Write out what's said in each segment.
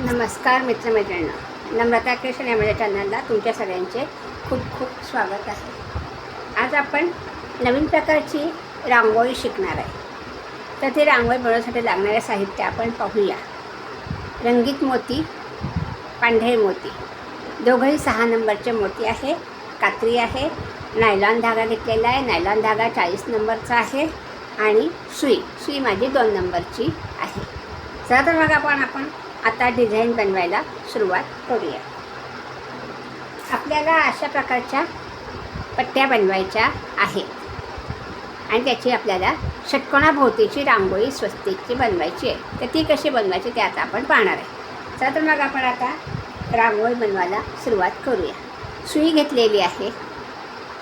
नमस्कार मित्रमैत्रिणींनो. नम्रता कृष्ण या माझ्या चॅनलला तुमच्या सगळ्यांचे खूप खूप स्वागत आहे. आज आपण नवीन प्रकारची रांगोळी शिकणार आहे. तर ती रांगोळी बनवण्यासाठी लागणारे साहित्य आपण पाहूया. रंगीत मोती पांढरे मोती. दोघंही सहा नंबरचे मोती आहे कात्री आहे नायलॉन धागा घेतलेला आहे नायलॉन धागा चाळीस नंबरचा आहे आणि सुई. सुई माझी दोन नंबरची आहे. चला तर मग आपण आपण आता डिझाईन बनवायला सुरुवात करूया. आपल्याला अशा प्रकारच्या पट्ट्या बनवायच्या आहेत. आणि त्याची आपल्याला षटकोणाभोवतीची रांगोळी स्वस्तिकची बनवायची आहे. तर ती कशी बनवायची ते आता आपण पाहणार आहे. चला तर मग आपण आता रांगोळी बनवायला सुरुवात करूया. सुई घेतलेली आहे.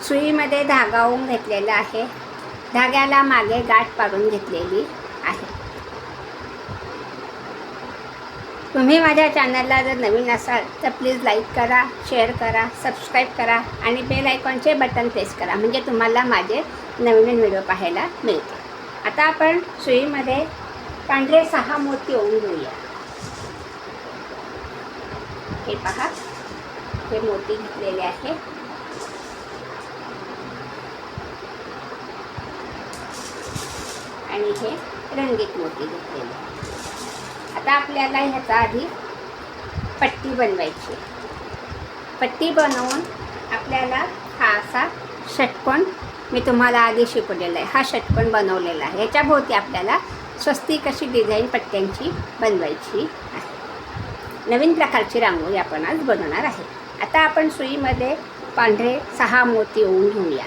सुईमध्ये धागा होऊन घेतलेला आहे. धाग्याला मागे गाठ पाडून घेतलेली आहे तुम्ही माझ्या चॅनलला जर नवीन असाल तर प्लीज लाईक करा शेअर करा सबस्क्राईब करा आणि बेल आयकॉनचे बटन प्रेस करा म्हणजे तुम्हाला माझे नवीन व्हिडिओ पाहायला मिळतील. आता आपण सुईमध्ये पांढरे सहा मोती होऊन घेऊया. हे पहा हे मोती घेतलेले आहे. आणि हे रंगीत मोती घेतलेले आता आपल्याला ह्याचा आधी पट्टी बनवायची. पट्टी बनवून आपल्याला हा असा षटकोण मी तुम्हाला आधी शिकवलेला आहे. हा षटकोण बनवलेला आहे. ह्याच्याभोवती आपल्याला स्वस्तिक अशी डिझाईन पट्ट्यांची बनवायची आहे. नवीन प्रकारची रांगोळी आपण आज बनवणार आहे. आता आपण सुईमध्ये पांढरे सहा मोती ओवून घेऊया.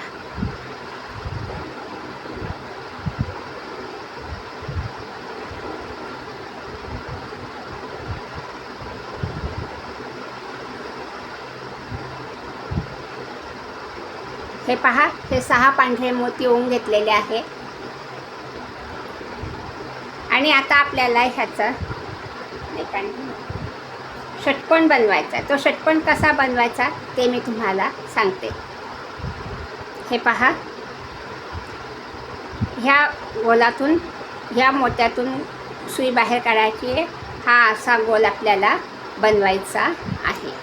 हे पहा हे सहा पांढरे मोती ओवून घेतलेले आहे. आणि आता आपल्याला ह्याचं षटकोण षटकोन बनवायचा आहे. तो षटकोण कसा बनवायचा ते मी तुम्हाला सांगते. हे पहा. ह्या गोलातून ह्या मोत्यातून सुई बाहेर काढायची आहे. हा असा गोल आपल्याला बनवायचा आहे.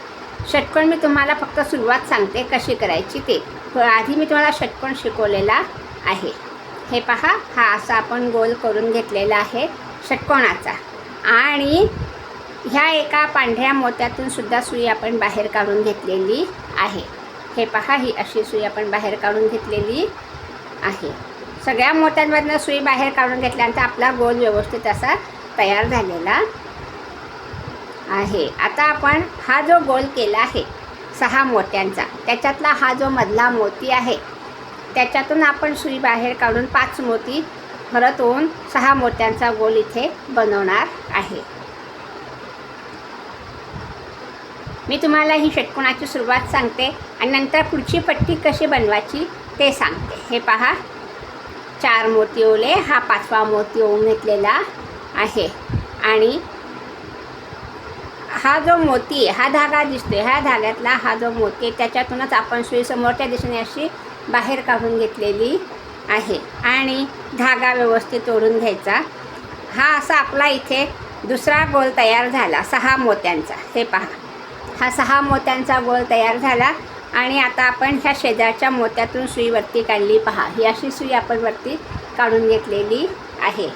षटकोण मी तुम्हाला फक्त सुरुवात सांगते कशी करायची ते. आधी मी तुम्हाला षटकोण शिकवलेला आहे. हे पहा हा असा आपण गोल करून घेतलेला आहे षटकोणाचा आणि ह्या एका पांढऱ्या मोत्यातून सुद्धा सुई आपण बाहेर काढून घेतलेली आहे. हे पहा ही अशी सुई आपण बाहेर काढून घेतलेली आहे. सगळ्या मोत्यांमधनं सुई बाहेर काढून घेतल्यानंतर आपला गोल व्यवस्थित असा तयार झालेला आहे. आता आपण हा जो गोल केला आहे सहा मोत्यांचा. त्याच्यातला हा जो मधला मोती आहे त्याच्यातून आपण सुई बाहेर काढून पाच मोती परत होऊन सहा मोत्यांचा गोल इथे बनवणार आहे. मी तुम्हाला ही षटकोणाची सुरुवात सांगते आणि नंतर पुढची पट्टी कशी बनवायची ते सांगते. हे पहा. चार मोती ओले हा पाचवा मोती ओवून घेतलेला आहे. आणि हा जो मोती आहे हा धागा दिसतोय. ह्या धाग्यातला हा जो मोती आहे त्याच्यातूनच आपण सुई समोरच्या दिशेने अशी बाहेर काढून घेतलेली आहे. आणि धागा व्यवस्थित ओढून घ्यायचा. हा असा आपला इथे दुसरा गोल तयार झाला सहा मोत्यांचा. हे पहा. हा सहा मोत्यांचा गोल तयार झाला आणि आता आपण ह्या शेजारच्या मोत्यातून सुई वरती काढली. पहा ही अशी सुई आपण वरती काढून घेतलेली आहे.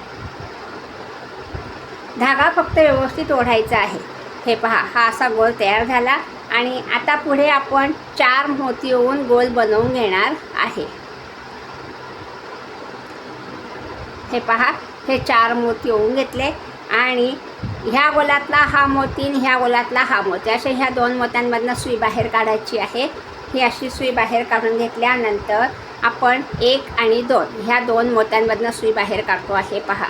धागा फक्त व्यवस्थित ओढायचा आहे. हे पहा हा असा गोल तयार झाला आणि आता पुढे आपण चार मोती येऊन गोल बनवून घेणार आहे. हे पहा हे चार मोती येऊन घेतले आणि ह्या गोलातला हा मोती आणि ह्या गोलातला हा मोती. असे ह्या दोन मोत्यांमधनं सुई बाहेर काढायची आहे. ही अशी सुई बाहेर काढून घेतल्यानंतर आपण एक आणि दोन ह्या दोन मोत्यांमधनं सुई बाहेर काढतो आहे पहा.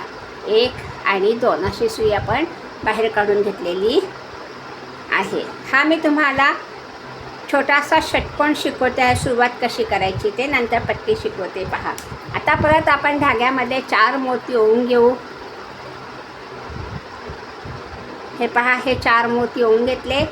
एक आणि दोन अशी सुई आपण बाहेर काढून घेतलेली आहे. हा मी तुम्हाला छोटासा षटकोण शिकवते आहे सुरुवात कशी करायची ते नंतर पट्टी शिकवते. पहा. आता परत आपण धाग्यामध्ये चार मोती ओवून घेऊ. हे पहा हे चार मोती ओवून घेतले.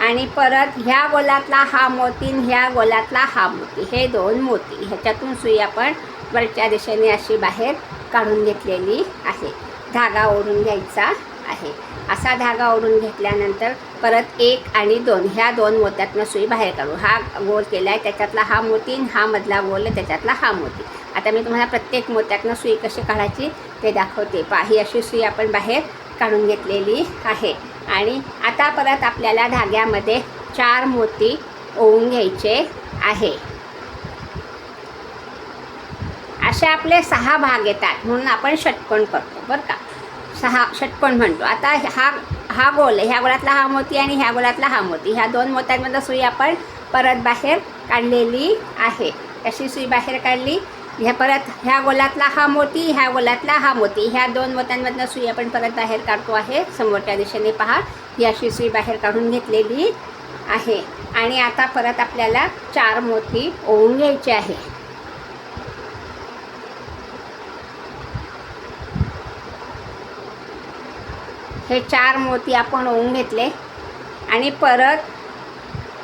आणि परत ह्या गोलातला हा मोती आणि ह्या गोलातला हा मोती. हे दोन मोती. ह्याच्यातून सुई आपण वरच्या दिशेने अशी बाहेर काढून घेतलेली आहे. धागा ओढून घ्यायचा आहे. असा धागा ओढून घेतल्यानंतर परत एक आणि दोन. ह्या दोन मोत्यातनं सुई बाहेर काढू. हा गोल केला आहे त्याच्यातला हा मोती आणि हा मधला गोल आहे त्याच्यातला हा मोती. आता मी तुम्हाला प्रत्येक मोत्यातनं सुई कशी काढायची ते दाखवते. पा ही अशी सुई आपण बाहेर काढून घेतलेली आहे. आणि आता परत आपल्याला धाग्यामध्ये चार मोती ओवून घ्यायचे आहे. असे आपले सहा भाग येतात म्हणून आपण षटकोण करतो बरं का? सहा षटकोण म्हणतो. आता हा हा गोल ह्या गोलातला हा मोती आणि ह्या गोलातला हा मोती. ह्या दोन मोत्यांमधलं सुई आपण परत बाहेर काढलेली आहे. अशी सुई बाहेर काढली? ह्या परत ह्या गोलातला हा मोती ह्या गोलातला हा मोती. ह्या दोन मोत्यांमधनं सुई आपण परत बाहेर काढतो आहे. समोरच्या दिशेने पहा. ही अशी सुई बाहेर काढून घेतलेली आहे. आणि आता परत आपल्याला चार मोती ओवून घ्यायचे आहे. हे चार मोती आपण ओवून घेतले. आणि परत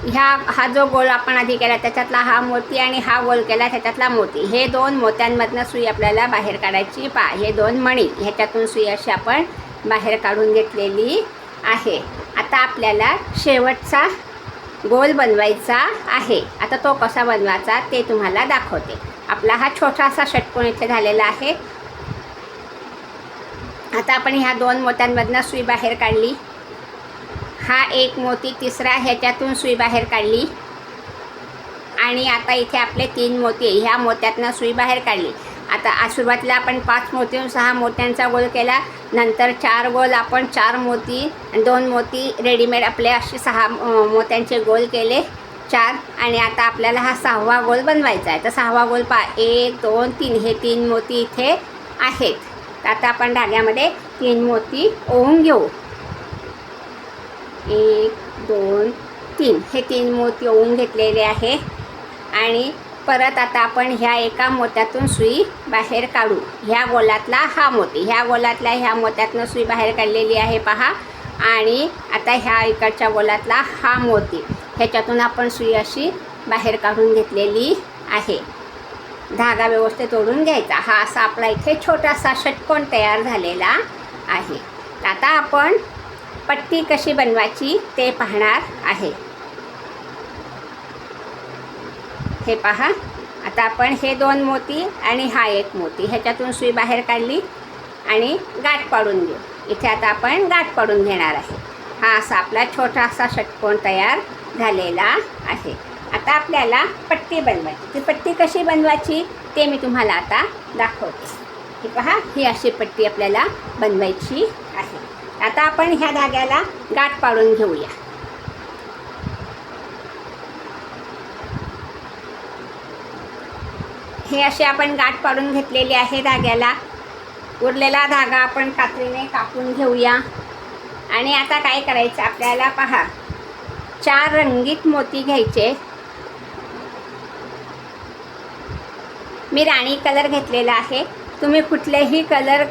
ह्या हा जो गोल आपण आधी केला त्याच्यातला हा मोती आणि हा गोल केला त्याच्यातला मोती. हे दोन मोत्यांमधनं सुई आपल्याला बाहेर काढायची पा हे दोन मणी. ह्याच्यातून सुई अशी आपण बाहेर काढून घेतलेली आहे. आता आपल्याला शेवटचा गोल बनवायचा आहे. आता तो कसा बनवायचा ते तुम्हाला दाखवते. आपला हा छोटासा षटकोण इथे झालेला आहे. आता आपण ह्या दोन मोत्यांमधनं सुई बाहेर काढली. हा एक मोती तिसरा ह्याच्यातून सुई बाहेर काढली. आणि आता इथे आपले तीन मोती ह्या मोत्यातनं सुई बाहेर काढली. आता सुरुवातीला आपण पाच मोती सहा मोत्यांचा गोल केला. नंतर चार गोल आपण चार मोती आणि दोन मोती रेडीमेड आपले असे सहा मोत्यांचे गोल केले. चार. आणि आता आपल्याला हा सहावा गोल बनवायचा आहे. तर सहावा गोल पा एक दोन तीन. हे तीन मोती इथे आहेत. तर आता आपण धाग्यामध्ये तीन मोती ओवून घेऊ. एक दोन तीन. हे तीन मोती ओवून घेतलेले आहे. आणि परत आता आपण ह्या एका मोत्यातून सुई बाहेर काढू. ह्या गोलातला हा मोती. ह्या गोलातल्या ह्या मोत्यातनं सुई बाहेर काढलेली आहे पहा. आणि आता ह्या इकडच्या गोलातला हा मोती. ह्याच्यातून आपण सुई अशी बाहेर काढून घेतलेली आहे. धागा व्यवस्थित ओढून घ्यायचा. हा असा आपला इथे छोटासा षटकोन तयार झालेला आहे. आता आपण पट्टी कशी बनवायची ते पाहणार आहे. हे पहा. आता आपण हे दोन मोती आणि हा एक मोती ह्याच्यातून सुई बाहेर काढली आणि गाठ पाडून घेऊ. इथे आता आपण गाठ पाडून घेणार आहे. हा असा आपला छोटासा षटकोन तयार झालेला आहे. आता आपल्याला पट्टी बनवायची. ती पट्टी कशी बनवायची ते मी तुम्हाला आता दाखवते. ही पहा ही अशी पट्टी आपल्याला बनवायची आहे. आता आपण ह्या धाग्याला गाठ पाडून घेऊया. हे असे आपण गाठ पाडून घेतलेली आहे धाग्याला. उरलेला धागा आपण कात्रीने कापून घेऊया. आणि आता काय करायचं आपल्याला पहा चार रंगीत मोती घ्यायचे. मी राणी कलर घेतलेला आहे. तुम्ही कुठलेही कलर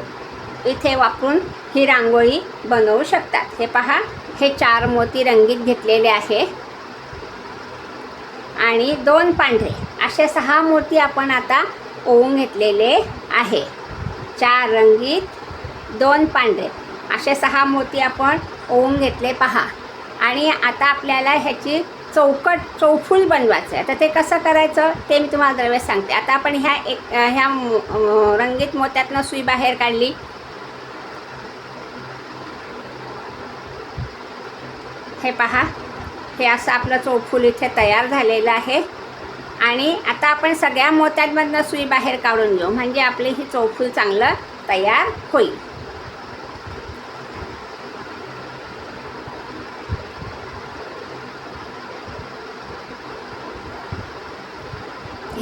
इथे वापरून ही रांगोळी बनवू शकतात. हे पहा हे चार मोती रंगीत घेतलेले आहे. आणि दोन पांढरे असे सहा मोती आपण आता ओवून घेतलेले आहे. चार रंगीत दोन पांढरे असे सहा मोती आपण ओवून घेतले पहा. आणि आता आपल्याला ह्याची चौकट चौफूल बनवायचं आहे तर ते कसं करायचं ते मी तुम्हाला दरवेळेस सांगते. आता आपण ह्या एक ह्या रंगीत मोत्यातनं सुई बाहेर काढली. हे पहा. हे असं आपलं चौफुल इथे तयार झालेलं आहे. आणि आता आपण सगळ्या मोत्यांमधनं सुई बाहेर काढून घेऊ. म्हणजे आपले ही चौफूल चांगलं तयार होईल.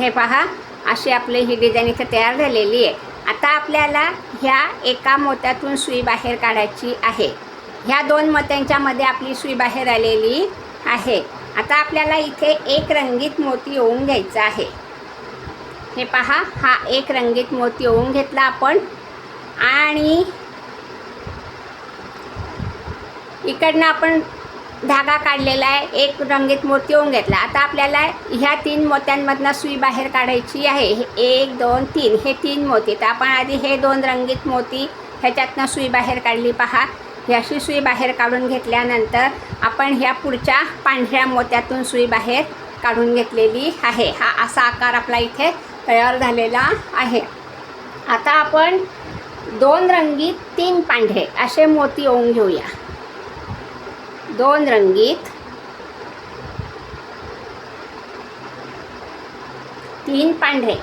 हे पहा अशी आपली ही डिझाईन इथे तयार झालेली आहे. आता आपल्याला ह्या एका मोत्यातून सुई बाहेर काढायची आहे. ह्या दोन मोत्यांच्यामध्ये आपली सुई बाहेर आलेली आहे. आता आपल्याला इथे एक रंगीत मोती ओवून घ्यायचा आहे. हे पहा हा एक रंगीत मोती ओवून घेतला आपण. आणि इकडनं आपण धागा काढलेला आहे एक रंगीत मोती होऊन घेतला. आता आपल्याला ह्या तीन मोत्यांमधनं सुई बाहेर काढायची आहे. हे एक दोन तीन हे तीन मोती. तर आपण आधी हे दोन रंगीत मोती ह्याच्यातनं सुई बाहेर काढली पहा. ह्याशी सुई बाहेर काढून घेतल्यानंतर आपण ह्या पुढच्या पांढऱ्या मोत्यातून सुई बाहेर काढून घेतलेली आहे. हा असा आकार आपला इथे तयार झालेला आहे. आता आपण दोन रंगीत तीन पांढरे असे मोती ओवून घेऊया. दोन रंगीत. तीन पांढरे.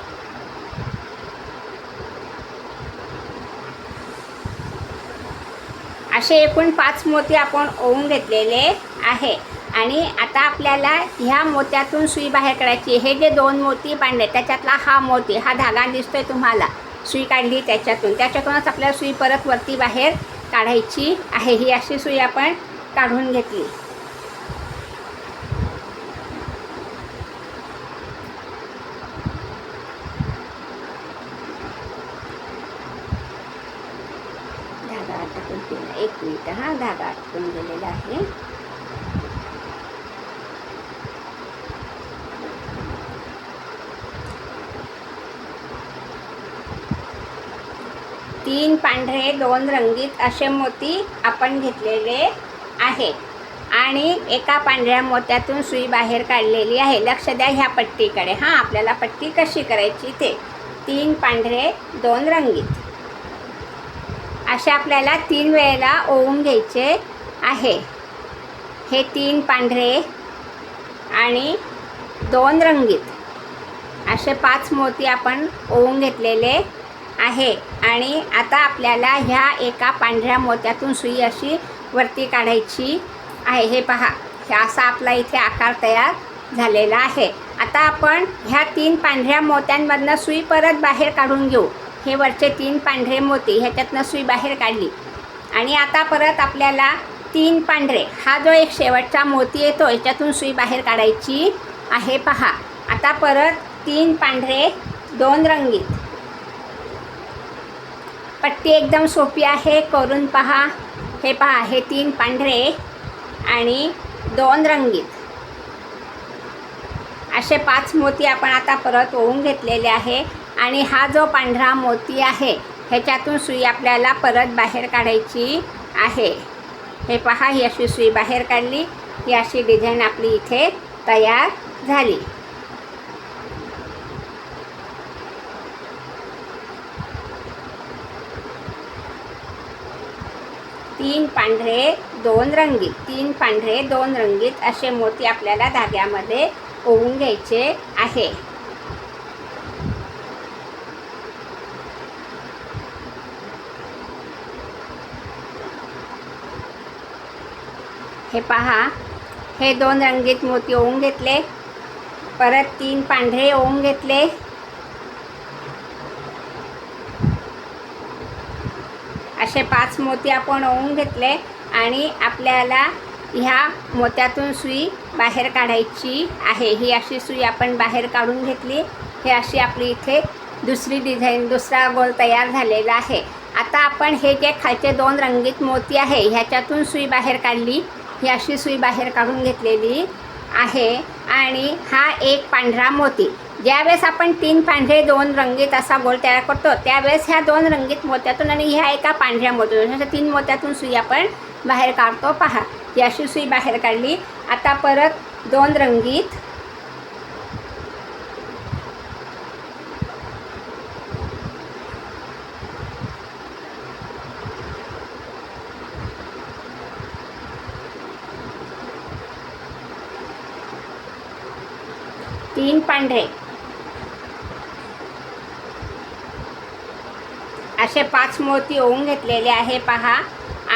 असे एकूण पाच मोती आपण ओवून घेतलेले आहे. आणि आता आपल्याला ह्या मोत्यातून सुई बाहेर काढायची हे जे दोन मोती बांधले त्याच्यातला हा मोती हा धागा दिसतोय तुम्हाला. सुई काढली त्याच्यातून. त्याच्यातूनच आपल्याला सुई परत वरती बाहेर काढायची आहे. ही अशी सुई आपण काढून घेतली. धागा अटकून गेला एक मिनिट हा धागा अटकून गेलेला आहे. तीन पांढरे दोन रंगीत असे मोती आपण घेतलेले. आहे. आणि एका पांढऱ्या मोत्यातून सुई बाहेर काढलेली आहे. लक्ष द्या ह्या पट्टीकडे. हां आपल्याला पट्टी कशी करायची ते. तीन पांढरे दोन रंगीत. असे आपल्याला तीन वेळेला ओवून घ्यायचे आहे. हे तीन पांढरे आणि दोन रंगीत. असे पाच मोती आपण ओवून घेतलेले आहे. आणि आता आपल्याला ह्या एका पांढऱ्या मोत्यातून सुई अशी वरती काढायची आहे. हे पहा असा आपला इथे आकार तयार झालेला आहे. आता आपण ह्या तीन पांढऱ्या मोत्यांमधनं सुई परत बाहेर काढून घेऊ. हे वरचे तीन पांढरे मोती ह्याच्यातनं सुई बाहेर काढली. आणि आता परत आपल्याला तीन पांढरे हा जो एक शेवटचा मोती येतो याच्यातून सुई बाहेर काढायची आहे. पहा आता परत तीन पांढरे दोन रंगीत. पट्टी एकदम सोपी आहे. करून पहा. हे पहा हे तीन पांढरे आणि दोन रंगीत. असे पाच मोती आपण आता परत ओवून घेतलेले आहे आणि हा जो पांढरा मोती आहे ह्याच्यातून सुई आपल्याला परत बाहेर काढायची आहे. हे पहा ही अशी सुई बाहेर काढली ही अशी डिझाईन आपली इथे तयार झाली. तीन पांढरे दोन रंगीत. तीन पांढरे दोन रंगीत असे मोती आपल्याला धाग्यामध्ये ओवून घ्यायचे आहे. हे पहा हे दोन रंगीत मोती ओवून घेतले. परत तीन पांढरे ओवून घेतले. असे पाच मोती आपण ओवून घेतले आणि आपल्याला ह्या मोत्यातून सुई बाहेर काढायची आहे. ही अशी सुई आपण बाहेर काढून घेतली. हे अशी आपली इथे दुसरी डिझाईन दुसरा गोल तयार झालेला आहे. आता आपण हे जे खालचे दोन रंगीत मोती आहे ह्याच्यातून सुई बाहेर काढली. ही अशी सुई बाहेर काढून घेतलेली आहे. आणि हा एक पांढरा मोती. ज्यावेळेस आपण तीन पांढरे दोन रंगीत असा गोल तयार करतो त्यावेळेस ह्या दोन रंगीत मोत्यातून आणि ह्या एका पांढऱ्या मोत्यातून अशा तीन मोत्यातून सुई आपण बाहेर काढतो. पहा ही अशी सुई बाहेर काढली. आता परत दोन रंगीत तीन पांढरे. असे पाच मोती ओवून घेतलेले आहे पहा.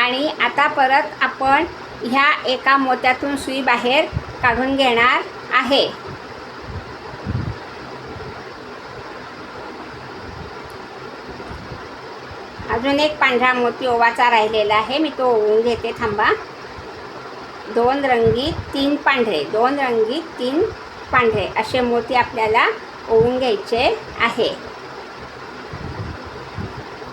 आणि आता परत आपण ह्या एका मोत्यातून सुई बाहेर काढून घेणार आहे. अजून एक पांढरा मोती ओवाचा राहिलेला आहे मी तो ओवून घेते थांबा. दोन रंगीत तीन पांढरे. दोन रंगीत तीन पांढरे. असे मोती आपल्याला ओवून घ्यायचे आहे.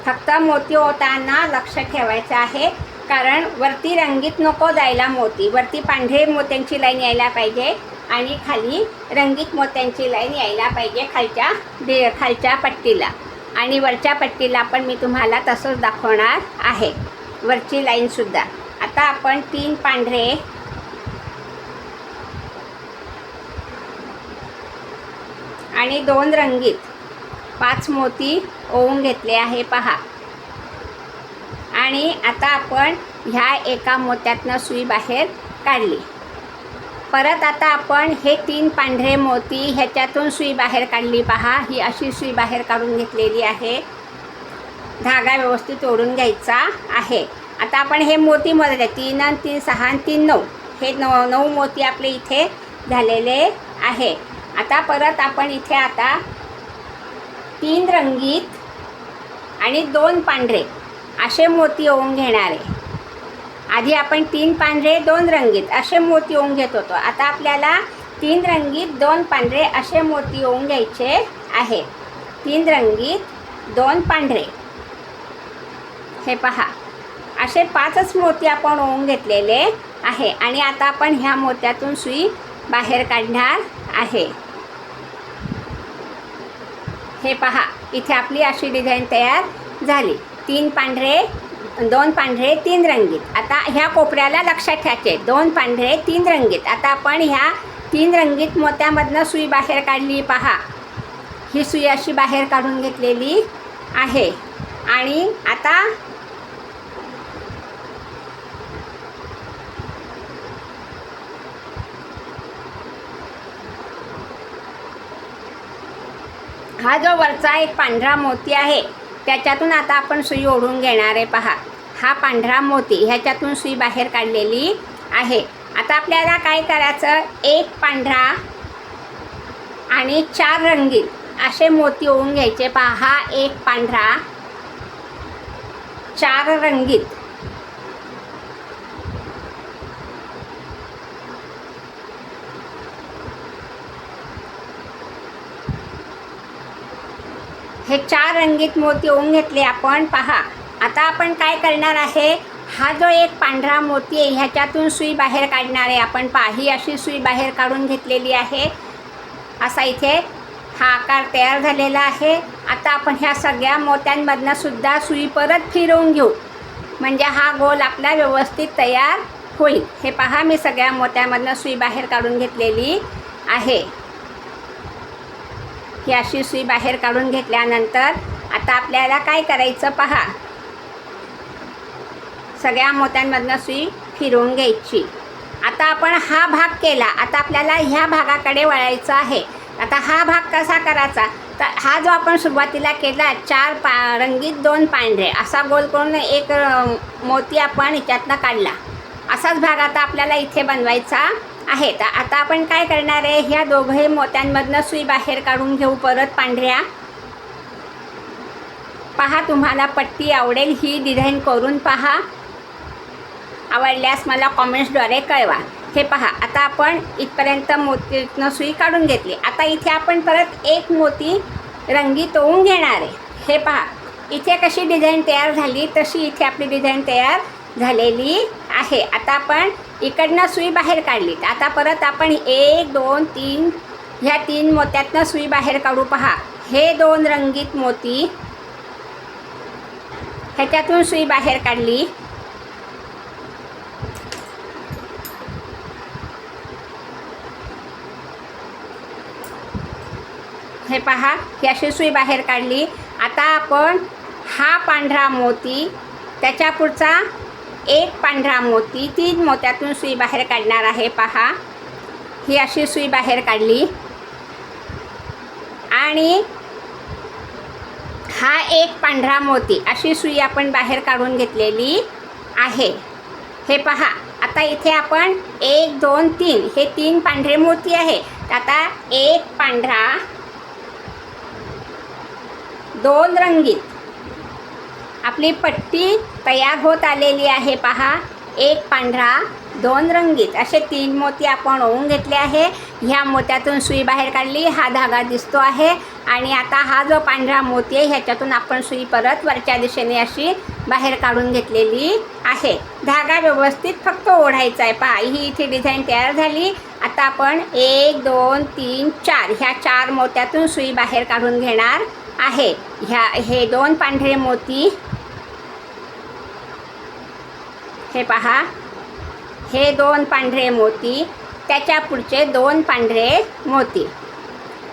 फक्त मोती ओताना लक्ष ठेवायचं आहे. कारण वरती रंगीत नको जायला मोती. वरती पांढरे मोत्यांची लाईन यायला पाहिजे आणि खाली रंगीत मोत्यांची लाईन यायला पाहिजे खालच्या दे खालच्या पट्टीला. आणि वरच्या पट्टीला पण मी तुम्हाला तसंच दाखवणार आहे. वरची लाईनसुद्धा आता आपण तीन पांढरे आणि दोन रंगीत. पाच मोती ओवून घेतले आहे पहा. आणि आता आपण ह्या एका मोत्यातनं सुई बाहेर काढली. परत आता आपण हे तीन पांढरे मोती ह्याच्यातून सुई बाहेर काढली पहा. ही अशी सुई बाहेर काढून घेतलेली आहे. धागा व्यवस्थित ओढून घ्यायचा आहे. आता आपण हे मोती मोजले तीन आणि तीन सहा आणि तीन नऊ. हे नऊ नऊ मोती आपले इथे झालेले आहे. आता परत आपण इथे आता तीन रंगीत आणि दोन पांढरे. असे मोती ओवून घेणारे. आधी आपण तीन पांढरे दोन रंगीत असे मोती ओवून घेत होतो. आता आपल्याला तीन रंगीत दोन पांढरे असे मोती ओवून घ्यायचे आहे. तीन रंगीत दोन पांढरे. हे पहा. असे पाचच मोती आपण ओवून घेतलेले आहे. आणि आता आपण ह्या मोत्यातून सुई बाहेर काढणार आहे. हे पहा. इथे आपली अशी डिझाईन तयार झाली. तीन पांढरे दोन पांढरे तीन रंगीत. आता ह्या कोपऱ्याला लक्षात ठेवायचे. दोन पांढरे तीन रंगीत. आता आपण ह्या तीन रंगीत मोत्यामधनं सुई बाहेर काढली. पहा. ही सुई अशी बाहेर काढून घेतलेली आहे. आणि आता हा जो वरचा एक पांढरा मोती आहे त्याच्यातून आता आपण सुई ओढून घेणार आहे पहा. हा पांढरा मोती ह्याच्यातून सुई बाहेर काढलेली आहे. आता आपल्याला काय करायचं? एक पांढरा आणि चार रंगीत असे मोती ओढून घ्यायचे. पहा हा एक पांढरा चार रंगीत हे चार रंगीत मोती होऊन घेतले आपण. पहा आता आपण काय करणार आहे? हा जो एक पांढरा मोती आहे ह्याच्यातून सुई बाहेर काढणार आहे आपण. पहा ही अशी सुई बाहेर काढून घेतलेली आहे. असा इथे हा आकार तयार झालेला आहे. आता आपण ह्या सगळ्या मोत्यांमधनं सुद्धा सुई परत फिरवून घेऊ. म्हणजे हा गोल आपला व्यवस्थित तयार होईल. हे पहा मी सगळ्या मोत्यामधनं सुई बाहेर काढून घेतलेली आहे. ही अशी सुई बाहेर काढून घेतल्यानंतर आता आपल्याला काय करायचं पहा. सगळ्या मोत्यांमधनं सुई फिरवून घ्यायची. आता आपण हा भाग केला. आता आपल्याला ह्या भागाकडे वळायचं आहे. आता हा भाग कसा करायचा? तर हा जो आपण सुरुवातीला केला चार पा रंगीत दोन पांढरे असा गोल करून एक मोती आपण ह्याच्यातनं काढला. असाच भाग आता आपल्याला इथे बनवायचा. आहे तर आता आपण काय करणार आहे? ह्या दोघंही मोत्यांमधनं सुई बाहेर काढून घेऊ परत पांढऱ्या. पहा तुम्हाला पट्टी आवडेल ही डिझाईन करून पहा. आवडल्यास मला कॉमेंट्सद्वारे कळवा. हे पहा आता आपण इथपर्यंत मोतीतनं सुई काढून घेतली. आता इथे आपण परत एक मोती रंगीत तोवून घेणार आहे. हे पहा इथे कशी डिझाईन तयार झाली तशी इथे आपली डिझाईन तयार झालेली आहे. आता आपण इकडनं सुई बाहेर काढली आता परत आपण एक दोन तीन ह्या तीन मोत्यातनं सुई बाहेर काढू पहा. हे दोन रंगीत मोती ह्याच्यातून सुई बाहेर काढली. हे पहा ही अशी सुई बाहेर काढली. आता आपण हा पांढरा मोती त्याच्या पुढचा एक पांढरा मोती तीन मोत्यातून सुई बाहेर काढणार आहे पहा. ही अशी सुई बाहेर काढली. आणि हा एक पांढरा मोती अशी सुई आपण बाहेर काढून घेतलेली आहे. हे पहा आता इथे आपण एक दोन तीन हे तीन पांढरे मोती आहे आता एक पांढरा दोन रंगीत. आपली पट्टी तयार होत आलेली आहे पहा. एक पांढरा दोन रंगीत. असे तीन मोती आपण ओवून घेतले आहे. ह्या मोत्यातून सुई बाहेर काढली हा धागा दिसतो आहे. आणि आता हा जो पांढरा मोती आहे ह्याच्यातून आपण सुई परत वरच्या दिशेने अशी बाहेर काढून घेतलेली आहे. धागा व्यवस्थित फक्त ओढायचा आहे. पहा ही इथे डिझाईन तयार झाली. आता आपण एक दोन तीन चार ह्या चार मोत्यातून सुई बाहेर काढून घेणार आहे. ह्या हे दोन पांढरे मोती हे पहा. हे दोन पांढरे मोती त्याच्या पुढचे दोन पांढरे मोती.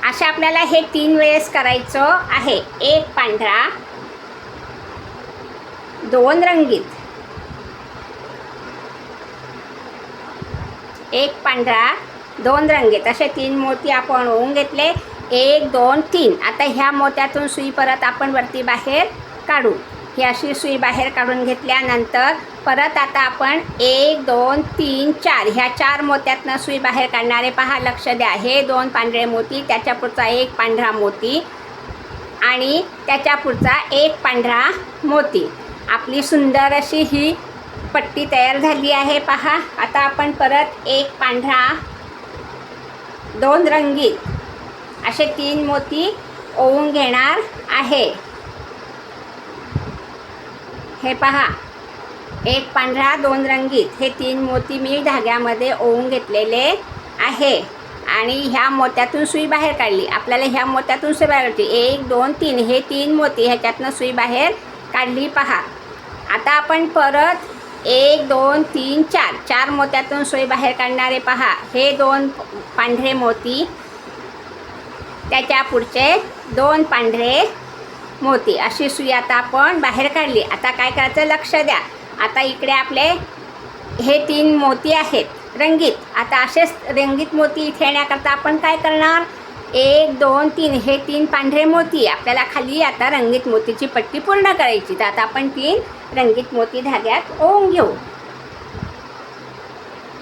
अशा आपल्याला हे तीन वेळेस करायचं आहे. एक पांढरा दोन रंगीत. एक पांढरा दोन रंगीत. असे तीन मोती आपण होऊन घेतले. एक दोन तीन. आता ह्या मोत्यातून सुई परत आपण वरती बाहेर काढू. ही अशी सुई बाहेर काढून घेतल्यानंतर परत आता आपण एक दोन तीन चार ह्या चार मोत्यातनं सुई बाहेर काढणारे पहा लक्ष द्या. हे दोन पांढरे मोती त्याच्या पुढचा एक पांढरा मोती आणि त्याच्या पुढचा एक पांढरा मोती. आपली सुंदर अशी ही पट्टी तयार झाली आहे पहा. आता आपण परत एक पांढरा दोन रंगीत असे तीन मोती ओवून घेणार आहे. हे पहा. एक पांढरा दोन रंगीत. हे तीन मोती मी धाग्यामध्ये ओवून घेतलेले आहे. आणि ह्या मोत्यातून सुई बाहेर काढली. आपल्याला ह्या मोत्यातून सुई बाहेर काढली एक दोन तीन. हे तीन मोती ह्याच्यातनं सुई बाहेर काढली. पहा. आता आपण परत एक दोन तीन चार. चार मोत्यातून सुई बाहेर काढणारे पहा. हे दोन पांढरे मोती. त्याच्या पुढचे दोन पांढरे मोती. अशी सुई आता आपण बाहेर काढली. आता काय करायचं? लक्ष द्या. आता इकडे आपले हे तीन मोती आहेत. रंगीत. आता असेच रंगीत मोती इथे येण्याकरता आपण काय करणार? एक दोन तीन. हे तीन पांढरे मोती. आपल्याला खाली आता रंगीत मोतीची पट्टी पूर्ण करायची. तर आता आपण तीन रंगीत मोती धाग्यात ओवून घेऊ.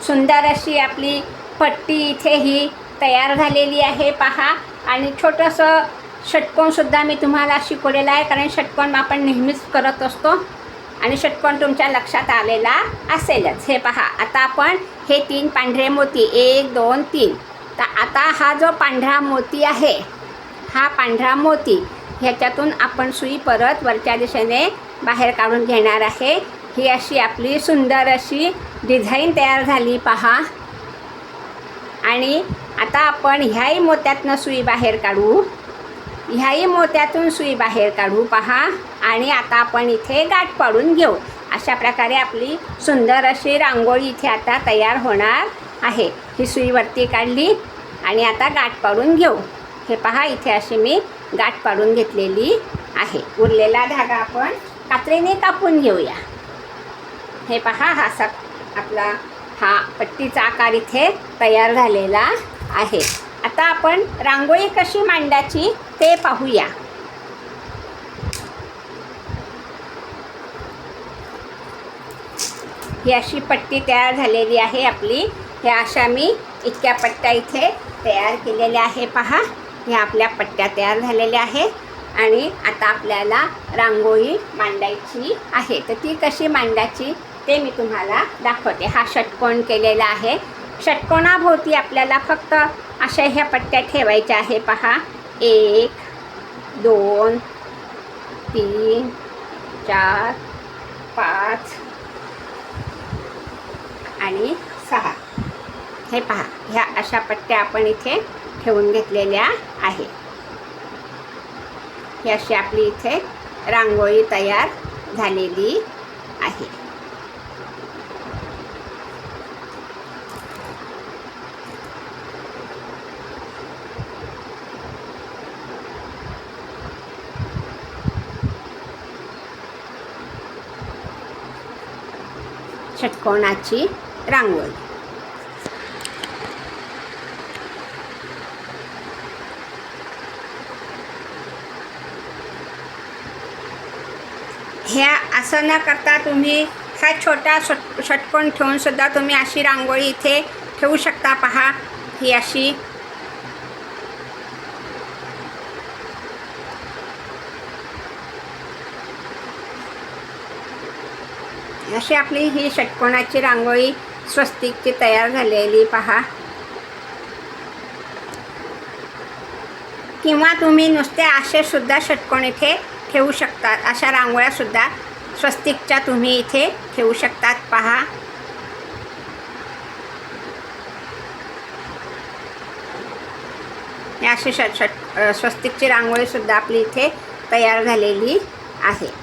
सुंदर अशी आपली पट्टी इथे ही तयार झालेली आहे. पहा. आणि छोटंसं षटकोनसुद्धा मी तुम्हाला शिकवलेला आहे कारण षटकोण आपण नेहमीच करत असतो आणि षटकोण तुमच्या लक्षात आलेला असेलच. हे पहा आता आपण हे तीन पांढरे मोती एक दोन तीन. तर आता हा जो पांढरा मोती आहे हा पांढरा मोती ह्याच्यातून आपण सुई परत वरच्या दिशेने बाहेर काढून घेणार आहे. ही अशी आपली सुंदर अशी डिझाईन तयार झाली पहा. आणि आता आपण ह्याही मोत्यातनं सुई बाहेर काढू. ह्याही मोत्यातून सुई बाहेर काढू पहा आणि आता आपण इथे गाठ पाडून घेऊ. अशा प्रकारे आपली सुंदर अशी रांगोळी इथे आता तयार होणार आहे. ही सुई वरती काढली आणि आता गाठ पाडून घेऊ. हे पहा इथे अशी मी गाठ पाडून घेतलेली आहे. उरलेला धागा आपण कात्रीने कापून घेऊया. हे पहा हा सा आपला हा पट्टीचा आकार इथे तयार झालेला आहे. आता आपण रांगोळी कशी मांडायची ते पाहूया. ही अशी पट्टी तयार झालेली आहे आपली. ह्या अशा मी इतक्या पट्ट्या इथे तयार केलेल्या आहे पहा. ह्या आपल्या पट्ट्या तयार झालेल्या आहेत. आणि आता आपल्याला रांगोळी मांडायची आहे. तर ती कशी मांडायची ते मी तुम्हाला दाखवते. हा षटकोन केलेला आहे. षटकोनाभोवती आपल्याला फक्त अशा ह्या पट्ट्या ठेवायच्या आहे. पहा. एक दोन तीन चार पाच आणि सहा. हे पहा. ह्या अशा पट्ट्या आपण इथे ठेवून घेतलेल्या आहे. ही अशी आपली इथे रांगोळी तयार झालेली आहे. षटकोणाची रांगोळी. ह्या असं न करता तुम्ही हा छोटा षट षटकोन ठेवून सुद्धा तुम्ही अशी रांगोळी इथे ठेवू शकता. पहा ही अशी अशी आपली ही षटकोणाची रांगोळी स्वस्तिकची तयार झालेली पहा. किंवा तुम्ही नुसते आशेसुद्धा षटकोण इथे ठेवू शकतात. अशा रांगोळ्यासुद्धा स्वस्तिकच्या तुम्ही इथे ठेवू शकतात पहा. हे अशी षट षट स्वस्तिकची रांगोळीसुद्धा आपली इथे तयार झालेली आहे.